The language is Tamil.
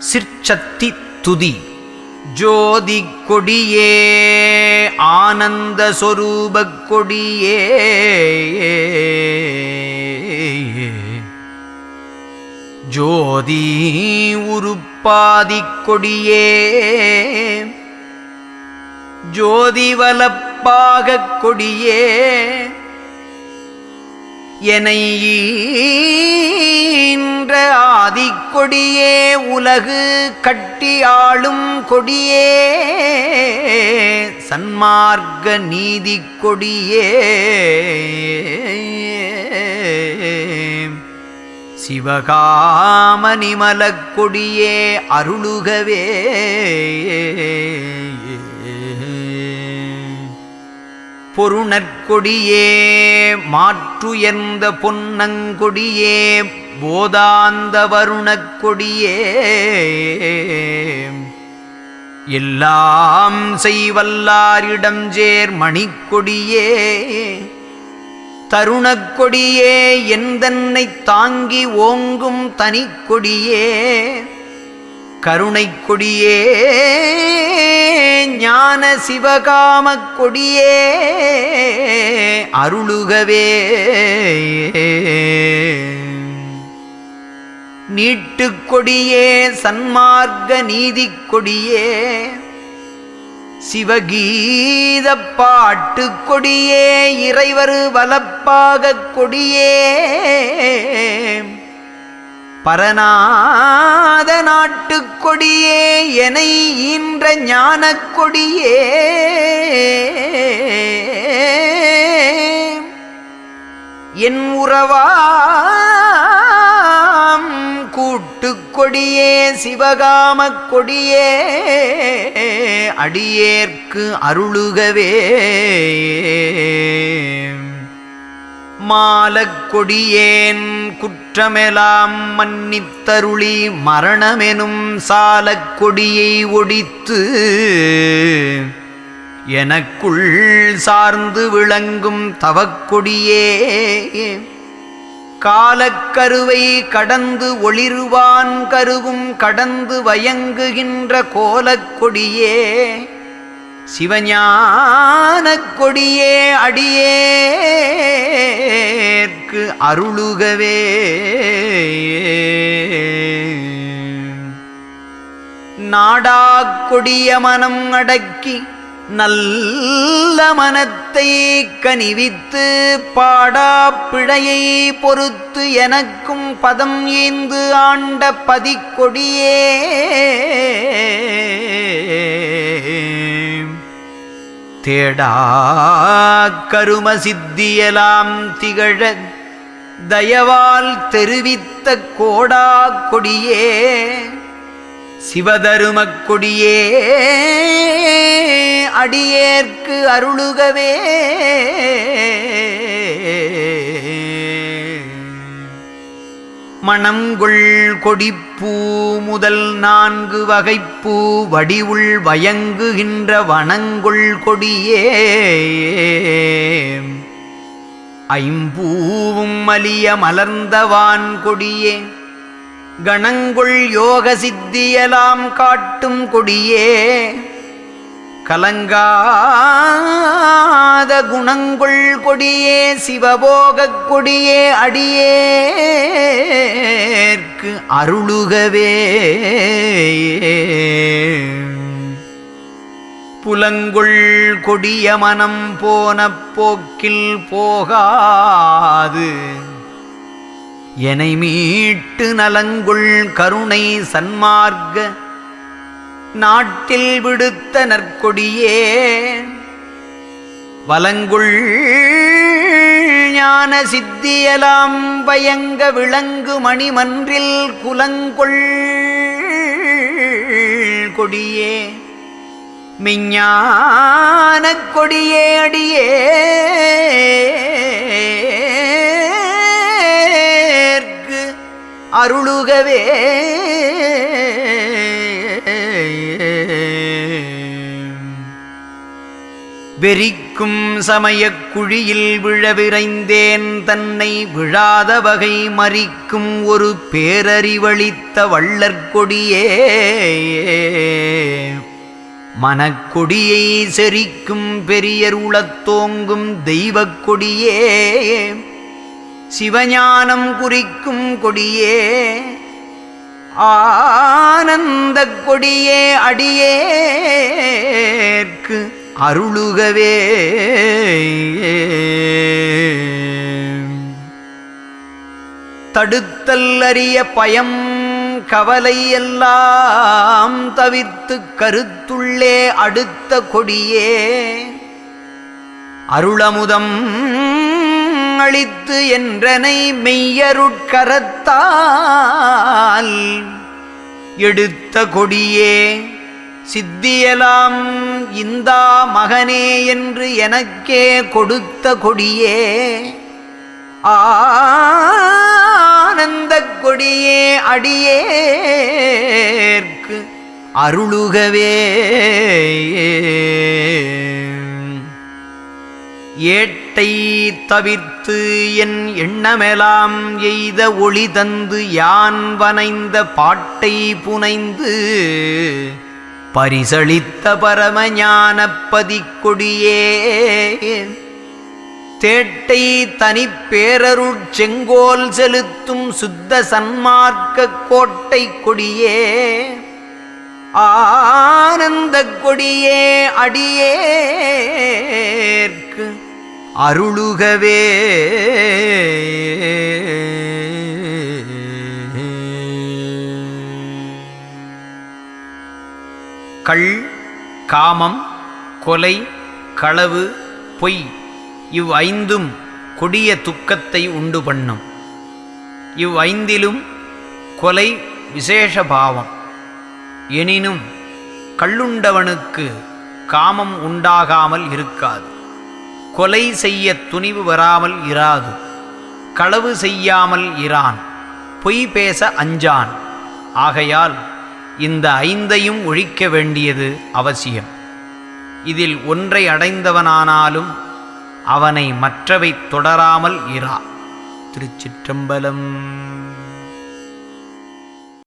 சிற்சத்தி துதி. ஜோதி கொடியே ஆனந்த சொரூப கொடியே ஜோதி உருப்பாதி கொடியே ஜோதி வலப்பாகக் கொடியே என கொடியே உலகு கட்டி ஆளும் கொடியே. சன்மார்க்க நீதி கொடியே. சிவகாமணிமலக் கொடியே அருளுகவே. பொருணற்கொடியே மாற்றுயர்ந்த பொன்னங்கொடியே போதாந்த வருணக்கொடியே எல்லாம் செய்வல்லாரிடம் சேர் மணிக்கொடியே தருணக்கொடியே எந்தன்னை தாங்கி ஓங்கும் தனிக்கொடியே. கருணைக் கொடியே ஞான சிவகாம கொடியே அருளுகவே. நீட்டு கொடியே சன்மார்க்க நீதி கொடியே சிவகீத பாட்டு கொடியே இறைவரு வலப்பாகக் கொடியே. பரநாத நாட்டுக் கொடியே என ஈன்ற ஞானக் கொடியே என் உறவாம் கூட்டுக் கொடியே சிவகாமக் கொடியே அடியேற்கு அருளுகவே. மாலக்கொடியேன் குற்றமெலாம் மன்னித்தருளி மரணமெனும் சாலக் கொடியை ஒடித்து எனக்குள் சார்ந்து விளங்கும் தவக்கொடியே காலக்கருவை கடந்து ஒளிருவான் கருவும் கடந்து வயங்குகின்ற கோலக்கொடியே சிவஞான கொடியே அடியேற்கு அருளுகவே. நாடா கொடிய மனம் அடக்கி நல்ல மனத்தை கனிவித்து பாடா பிழையை பொறுத்து எனக்கும் பதம் ஏந்து ஆண்ட பதிக்கொடியே. தேடா கரும சித்தியலாம் திகழ தயவால் தெரிவித்த கோடா கொடியே சிவதருமக் கொடியே அடியேற்கு அருளுகவே. மணங்கொள் கொடிப்பூ முதல் நான்கு வகைப்பூ வடிவுள் வயங்குகின்ற வனங்கொள் கொடியே. ஐம்பூவும் மலிய மலர்ந்தவான் கொடியே. கணங்கொள் யோக சித்தியலாம் காட்டும் கொடியே. கலங்காத குணங்கொள் கொடியே சிவபோகக் கொடியே அடியேற்கு அருளுகவே. புலங்கொள் கொடிய மனம் போன போக்கில் போகாது. என மீட்டு நலங்குள் கருணை சன்மார்க்க நாட்டில் விடுத்த நற்கொடியே வலங்குள் ஞான சித்தியலாம் பயங்க விளங்கு மணிமன்றில் குலங்கொள் கொடியே. மெஞ்ஞானக் கொடியே அடியே. அருளுகவே. வெறிக்கும் சமயக் குழியில் விழவிரைந்தேன் தன்னை விழாத வகை மறிக்கும் ஒரு பேரறிவளித்த வள்ளற்கொடியே மனக்கொடியை செரிக்கும் பெரியர் உளத்தோங்கும் தெய்வக் கொடியே. சிவஞானம் குறிக்கும் கொடியே. ஆனந்த கொடியே அடியேற்கு அருளுகவே. தடுத்தல் அறிய பயம் கவலை எல்லாம் தவிர்த்து கருத்துள்ளே அடுத்த கொடியே. அருளமுதம் அளித்து என்றனை மெய்யருட்கரத்தால் எடுத்த கொடியே. சித்தியலாம் இந்தா மகனே என்று எனக்கே கொடுத்த கொடியே. ஆனந்த கொடியே அடியேற்கு அருளுகவே. ஏட்டை தவிர்த்து என் எண்ணமெலாம் எய்த ஒளி தந்து யான் வனைந்த பாட்டை புனைந்து பரிசளித்த பரமஞானப்பதிக் கொடியே தேட்டை தனிப்பேரருள் செங்கோல் செலுத்தும் சுத்த சன்மார்க்க கோட்டை கொடியே. ஆனந்த கொடியே அடியேற்கு அருளுகவே. கள் காமம் கொலை களவு பொய் இவ் ஐந்தும் கொடிய துக்கத்தை உண்டு பண்ணும். இவ் ஐந்திலும் கொலை விசேஷ பாவம். எனினும் கள்ளுண்டவனுக்கு காமம் உண்டாகாமல் இருக்காது. கொலை செய்ய துணிவு வராமல் இராது. களவு செய்யாமல் இரான். பொய் பேச அஞ்சான். ஆகையால் இந்த ஐந்தையும் ஒழிக்க வேண்டியது அவசியம். இதில் ஒன்றை அடைந்தவனானாலும் அவனை மற்றவை தொடராமல் இரா திருச்சிற்றம்பலம்.